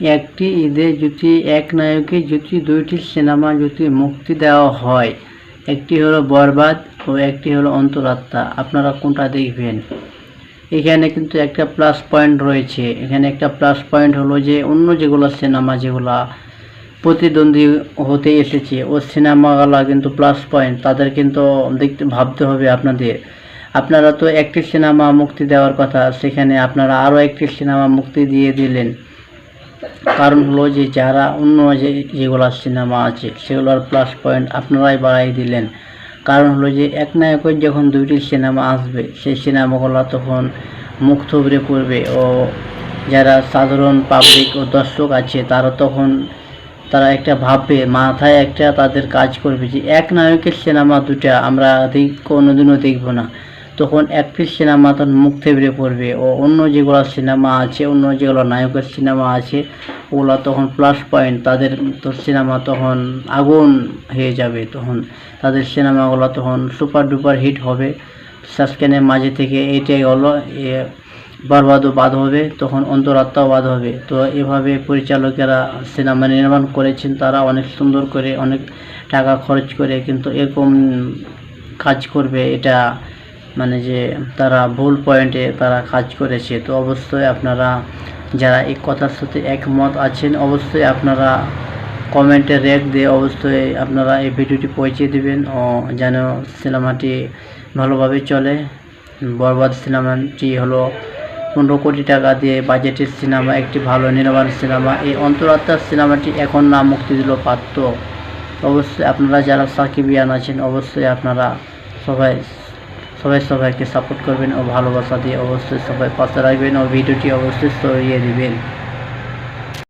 একটি ঈদে যদি এক নায়কে যদি দুইটি সিনেমা যদি মুক্তি দেওয়া হয়, একটি হলো বরবাদ ও একটি হলো অন্তরাত্মা। আপনারা কোনটা দেখবেন? এখানে কিন্তু একটা প্লাস পয়েন্ট রয়েছে। এখানে একটা প্লাস পয়েন্ট হলো যে, অন্য যেগুলো সিনেমা যেগুলা প্রতিদ্বন্দ্বী হতে এসেছে, ও সিনেমাগুলো কিন্তু প্লাস পয়েন্ট তাদের কিন্তু দেখতে, ভাবতে হবে আপনাদের। আপনারা তো একটি সিনেমা মুক্তি দেওয়ার কথা, সেখানে আপনারা আরও একটি সিনেমা মুক্তি দিয়ে দিলেন। কারণ হলো যে যারা অন্য যে যেগুলো সিনেমা আছে, সেগুলোর প্লাস পয়েন্ট আপনারাই বাড়াই দিলেন। কারণ হলো যে এক নায়কের যখন দুইটি সিনেমা আসবে, সেই সিনেমাগুলো তখন মুখ থুবড়ে পড়বে ও যারা সাধারণ পাবলিক ও দর্শক আছে, তারা তখন তারা একটা ভাববে, মাথায় একটা তাদের কাজ করবে যে এক নায়কের সিনেমা দুটা আমরা কোনোদিনও দেখব না। তখন একটি সিনেমা তখন মুখ থেবড়ে পড়বে। ও অন্য যেগুলো সিনেমা আছে, অন্য যেগুলো নায়কের সিনেমা আছে, ওগুলো তখন প্লাস পয়েন্ট তাদের সিনেমা তখন আগুন হয়ে যাবে। তখন তাদের সিনেমাগুলো তখন সুপার ডুপার হিট হবে। সাসকেনের মাঝে থেকে এটাই হলো, এ বরবাদও বাদ হবে, তখন অন্তরাত্মাও বাদ হবে। তো এভাবে পরিচালকেরা সিনেমা নির্মাণ করেছেন, তারা অনেক সুন্দর করে, অনেক টাকা খরচ করে, কিন্তু এরকম কাজ করবে, এটা মানে যে তারা ভুল পয়েন্টে তারা কাজ করেছে, তো অবশ্যই আপনারা যারা এই কথার সাথে একমত আছেন, অবশ্যই আপনারা কমেন্টে রেক দিয়ে অবশ্যই আপনারা এই ভিডিওটি পৌঁছে দেবেন ও যেন সিনেমাটি ভালোভাবে চলে। বরবাদ সিনেমাটি হলো পনেরো কোটি টাকা দিয়ে বাজেটের সিনেমা, একটি ভালো নির্মাণ সিনেমা। এই অন্তরাত্মার সিনেমাটি এখন না মুক্তি দিল পারত অবশ্যই আপনারা যারা সাকিবিয়ান আছেন, অবশ্যই আপনারা সবাই সবাই সবাইকে সাপোর্ট করবেন ও ভালোবাসা দিয়ে অবশ্যই সবাই পাশে রাখবেন ও ভিডিওটি অবশ্যই সরিয়ে দিবেন।